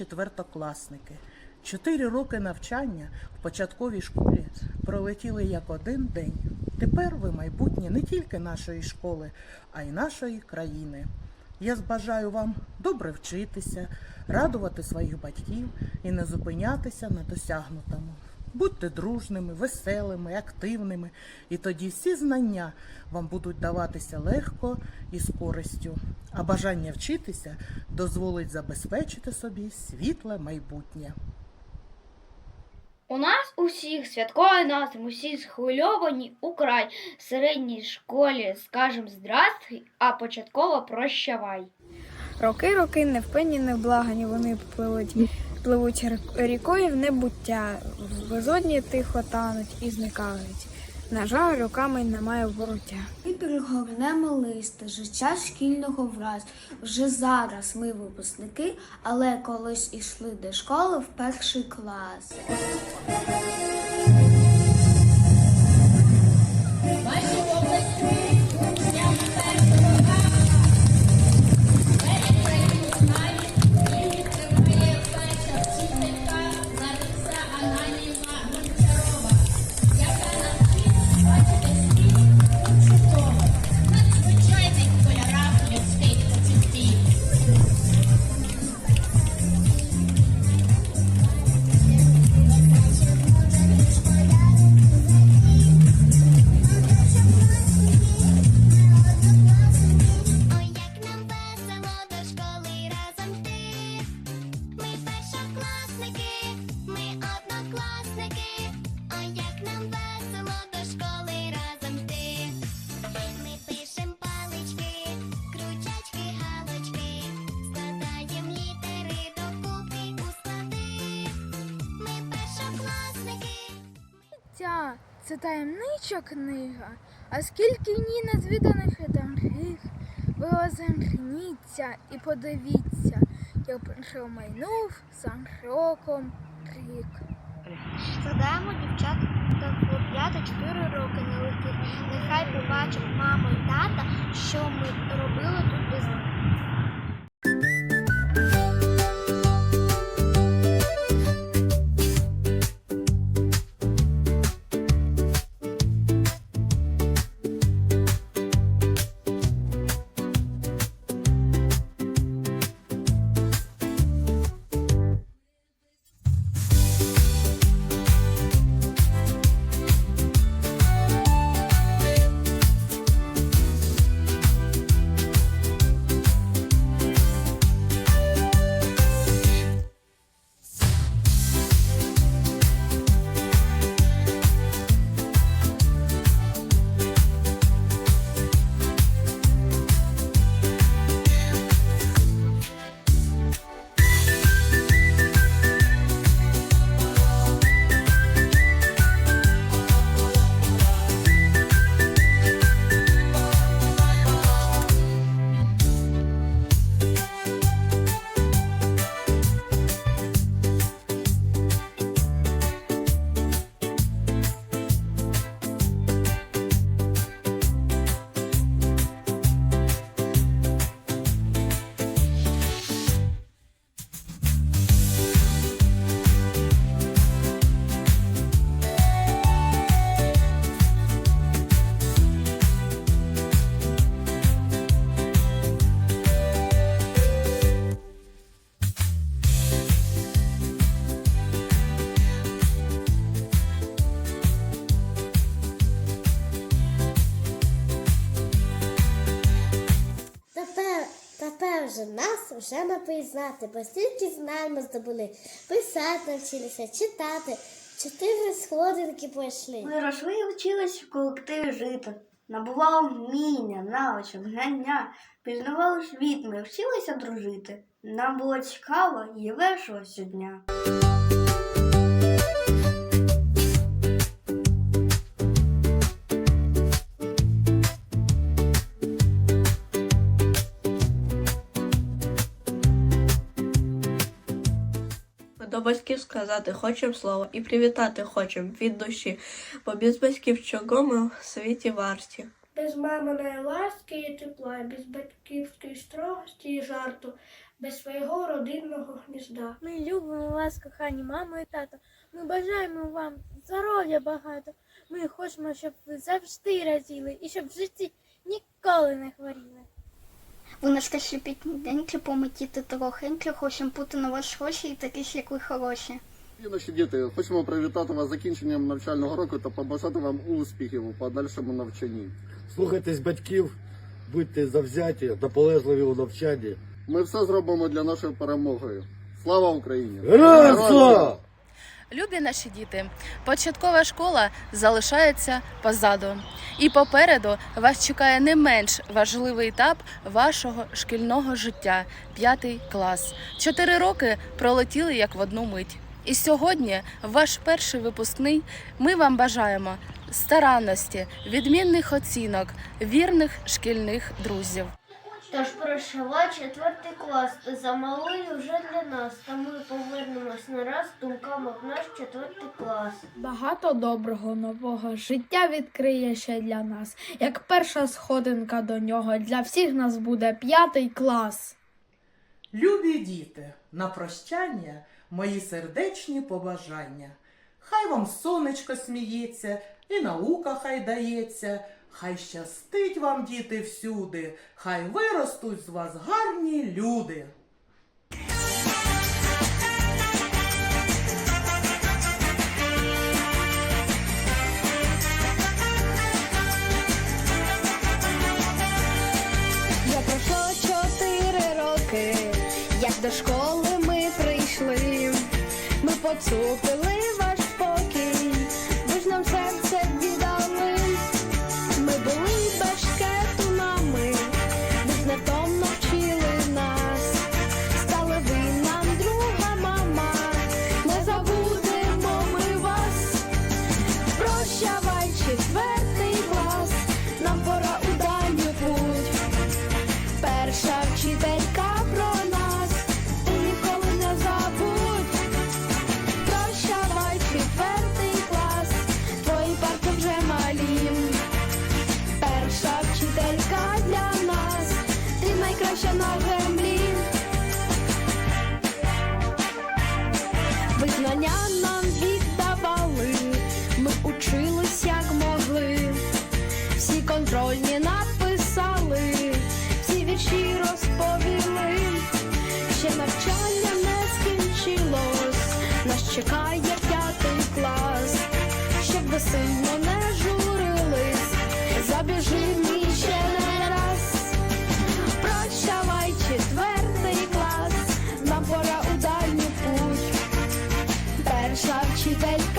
четвертокласники. Чотири роки навчання в початковій школі пролетіли як один день. Тепер ви майбутнє не тільки нашої школи, а й нашої країни. Я бажаю вам добре вчитися, радувати своїх батьків і не зупинятися на досягнутому. Будьте дружними, веселими, активними, і тоді всі знання вам будуть даватися легко і з користю. А бажання вчитися дозволить забезпечити собі світле майбутнє. У нас усіх святковий настрій, усі схвильовані украй. В середній школі скажем здравствуй, а початково прощавай. Роки, роки невпинні, невблагані, вони пливуть, пливуть рікою в небуття, в безодні тихо тануть і зникають. На жаль, руками немає вороття. Ми перегорнемо листи життя шкільного враз. Вже зараз ми випускники, але колись ішли до школи в перший клас. Це таємнича книга, а скільки ні незвіданих доріг. Ви озирніться і подивіться, як промайнув за кроком рік. Складаємо дівчатка хлоп'ята 4 роки на лики. Нехай побачать мама і тата, що ми робили тут без них. Вже не пізнати, бо стільки знань ми здобули. Писати навчилися, читати. Чотири сходинки пройшли. Ми росли і вчились в колективі жити. Набували вміння, навичок, знання, пізнавали світ, ми вчилися дружити. Нам було цікаво і весело щодня. До батьків сказати хочем слово і привітати хочем від душі, бо без батьків чого ми в світі варті. без маминої ласки і тепла, без батьківської строгості і жарту, без свого родинного гнізда. Ми любимо вас, кохані мамо і тато. Ми бажаємо вам здоров'я багато. Ми хочемо, щоб ви завжди раділи і щоб в житті ніколи не хворіли. Ви наш сліпітній день, помитіти трохеньки, хочемо бути на вас гроші і такі ж, як ви хороші. Наші діти, хочемо привітати вас з закінченням навчального року та побажати вам успіхів у подальшому навчанні. Слухайтесь батьків, будьте завзяті, наполегливі у навчанні. Ми все зробимо для нашої перемоги. Слава Україні! Героям слава! Любі наші діти, початкова школа залишається позаду. І попереду вас чекає не менш важливий етап вашого шкільного життя п'ятий клас. Чотири роки пролетіли як в одну мить. І сьогодні, ваш перший випускний, ми вам бажаємо старанності, відмінних оцінок, вірних шкільних друзів. Тож прощавай четвертий клас, замалий вже для нас, та ми повернемось не раз думками в наш четвертий клас. Багато доброго нового життя відкриє ще для нас. Як перша сходинка до нього для всіх нас буде п'ятий клас. Любі діти, на прощання мої сердечні побажання. Хай вам сонечко сміється, і наука хай дається. Хай щастить вам, діти, всюди, хай виростуть з вас гарні люди. Я пройшло чотири роки, як до школи ми прийшли. Ми поцупили сильно не журились, забіжи мій ще не раз. Прощавай, четвертий клас, нам пора у дальню путь. Перша вчителька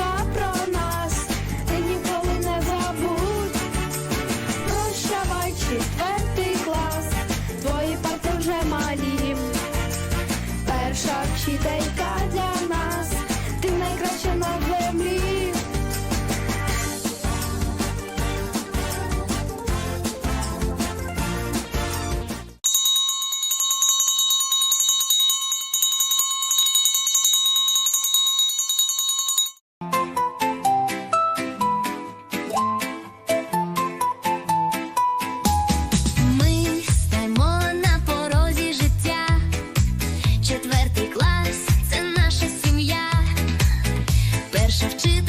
Шевчи.